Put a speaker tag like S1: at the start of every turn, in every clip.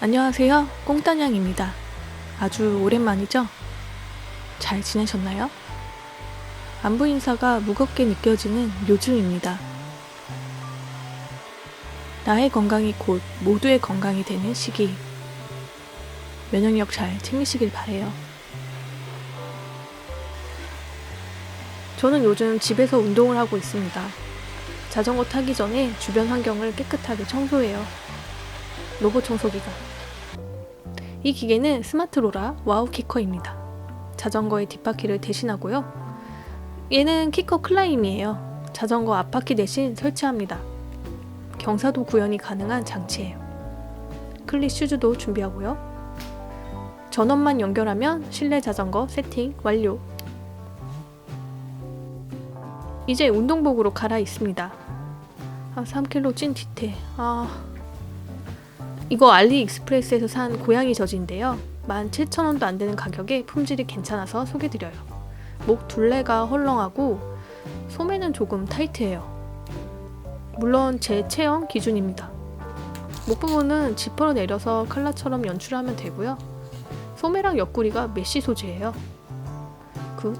S1: 안녕하세요. 꽁따냥입니다. 아주 오랜만이죠? 잘 지내셨나요? 안부 인사가 무겁게 느껴지는 요즘입니다. 나의 건강이 곧 모두의 건강이 되는 시기. 면역력 잘 챙기시길 바래요. 저는 요즘 집에서 운동을 하고 있습니다. 자전거 타기 전에 주변 환경을 깨끗하게 청소해요. 로봇 청소기가. 이 기계는 스마트로라 와우 키커입니다. 자전거의 뒷바퀴를 대신하고요. 얘는 키커 클라임이에요. 자전거 앞바퀴 대신 설치합니다. 경사도 구현이 가능한 장치예요. 클릿 슈즈도 준비하고요. 전원만 연결하면 실내 자전거 세팅 완료. 이제 운동복으로 갈아 입습니다. 아, 3kg 찐 뒤태. 아, 이거 알리익스프레스에서 산 고양이 젖인데요. 17,000원도 안 되는 가격에 품질이 괜찮아서 소개드려요. 목 둘레가 헐렁하고 소매는 조금 타이트해요. 물론 제 체형 기준입니다. 목 부분은 지퍼로 내려서 칼라처럼 연출하면 되고요. 소매랑 옆구리가 메쉬 소재예요. 그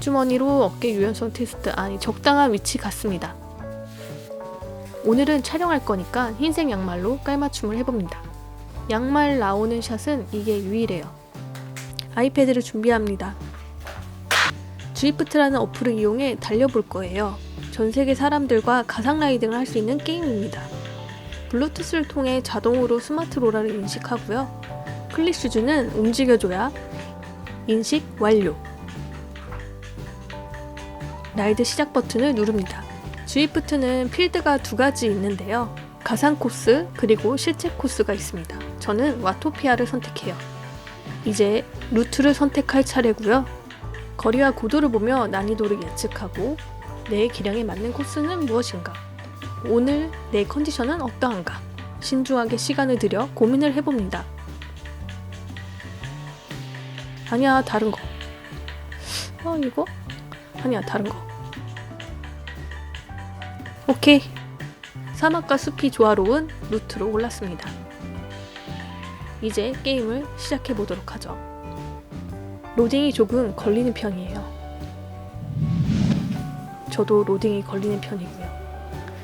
S1: 주머니로 어깨 유연성 테스트 아니 적당한 위치 같습니다. 오늘은 촬영할 거니까 흰색 양말로 깔맞춤을 해봅니다. 양말 나오는 샷은 이게 유일해요. 아이패드를 준비합니다. 주이프트라는 어플을 이용해 달려볼 거예요. 전 세계 사람들과 가상 라이딩을 할 수 있는 게임입니다. 블루투스를 통해 자동으로 스마트 로라를 인식하고요. 클릭 슈즈는 움직여줘야 인식 완료. 라이드 시작 버튼을 누릅니다. 주이프트는 필드가 두 가지 있는데요. 가상 코스 그리고 실제 코스가 있습니다. 저는 와토피아를 선택해요. 이제 루트를 선택할 차례고요. 거리와 고도를 보며 난이도를 예측하고 내 기량에 맞는 코스는 무엇인가? 오늘 내 컨디션은 어떠한가? 신중하게 시간을 들여 고민을 해봅니다. 아니야 다른 거. 어 이거? 아니야 다른 거. 오케이. 사막과 숲이 조화로운 루트로 올랐습니다. 이제 게임을 시작해 보도록 하죠. 로딩이 조금 걸리는 편이에요. 저도 로딩이 걸리는 편이고요.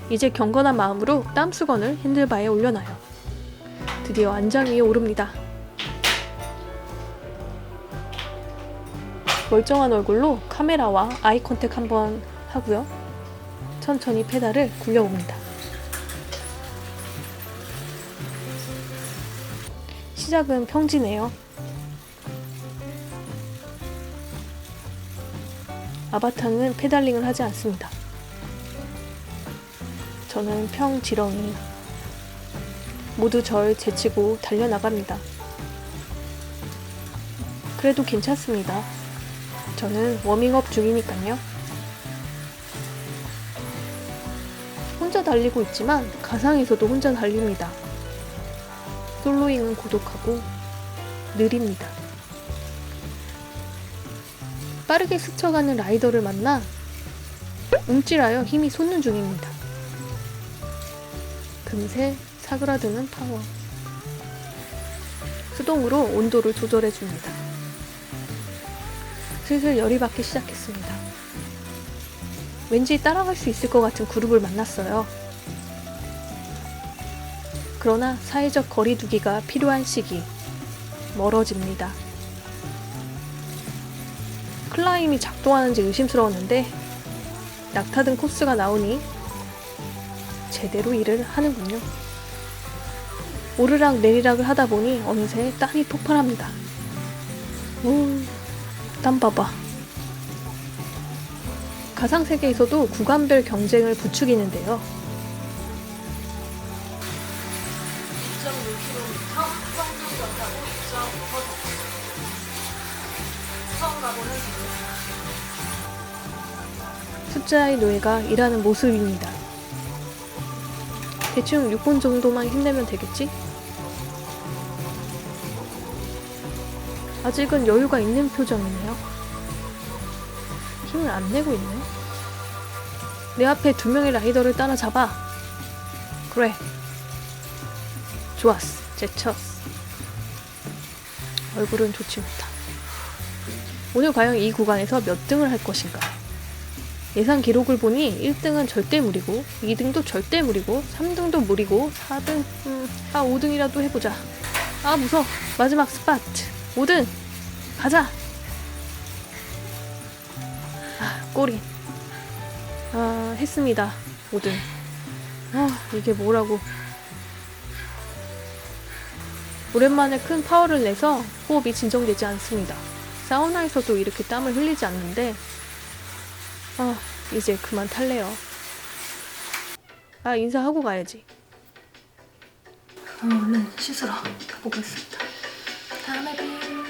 S1: 이제 경건한 마음으로 땀수건을 핸들바에 올려놔요. 드디어 안장 위에 오릅니다. 멀쩡한 얼굴로 카메라와 아이 컨택 한번 하고요. 천천히 페달을 굴려봅니다. 시작은 평지네요. 아바타는 페달링을 하지 않습니다. 저는 평지렁이. 모두 절 제치고 달려나갑니다. 그래도 괜찮습니다. 저는 워밍업 중이니까요. 달리고 있지만 가상에서도 혼자 달립니다. 솔로잉은 고독하고 느립니다. 빠르게 스쳐가는 라이더를 만나 움찔하여 힘이 솟는 중입니다. 금세 사그라드는 파워. 수동으로 온도를 조절해 줍니다. 슬슬 열이 받기 시작했습니다. 왠지 따라갈 수 있을 것 같은 그룹을 만났어요. 그러나 사회적 거리두기가 필요한 시기 멀어집니다. 클라임이 작동하는지 의심스러웠는데 낙타등 코스가 나오니 제대로 일을 하는군요. 오르락 내리락을 하다 보니 어느새 땀이 폭발합니다. 우, 땀 봐봐. 가상 세계에서도 구간별 경쟁을 부추기는데요. 숫자의 노예가 일하는 모습입니다. 대충 6분 정도만 힘내면 되겠지? 아직은 여유가 있는 표정이네요. 힘을 안 내고 있네. 내 앞에 두 명의 라이더를 따라잡아. 그래. 좋았어. 제쳐. 얼굴은 좋지 못다. 오늘 과연 이 구간에서 몇 등을 할 것인가? 예상 기록을 보니 1등은 절대 무리고 2등도 절대 무리고 3등도 무리고 4등 음, 아 5등이라도 해보자. 아 무서워. 마지막 스팟. 5등. 가자. 아 꼬리. 아 했습니다. 5등. 아 이게 뭐라고. 오랜만에 큰 파워를 내서 호흡이 진정되지 않습니다 사우나에서도 이렇게 땀을 흘리지 않는데 아, 이제 그만 탈래요. 아, 인사하고 가야지. 아, 얼른 씻으러 가보겠습니다. 다음에 봬요.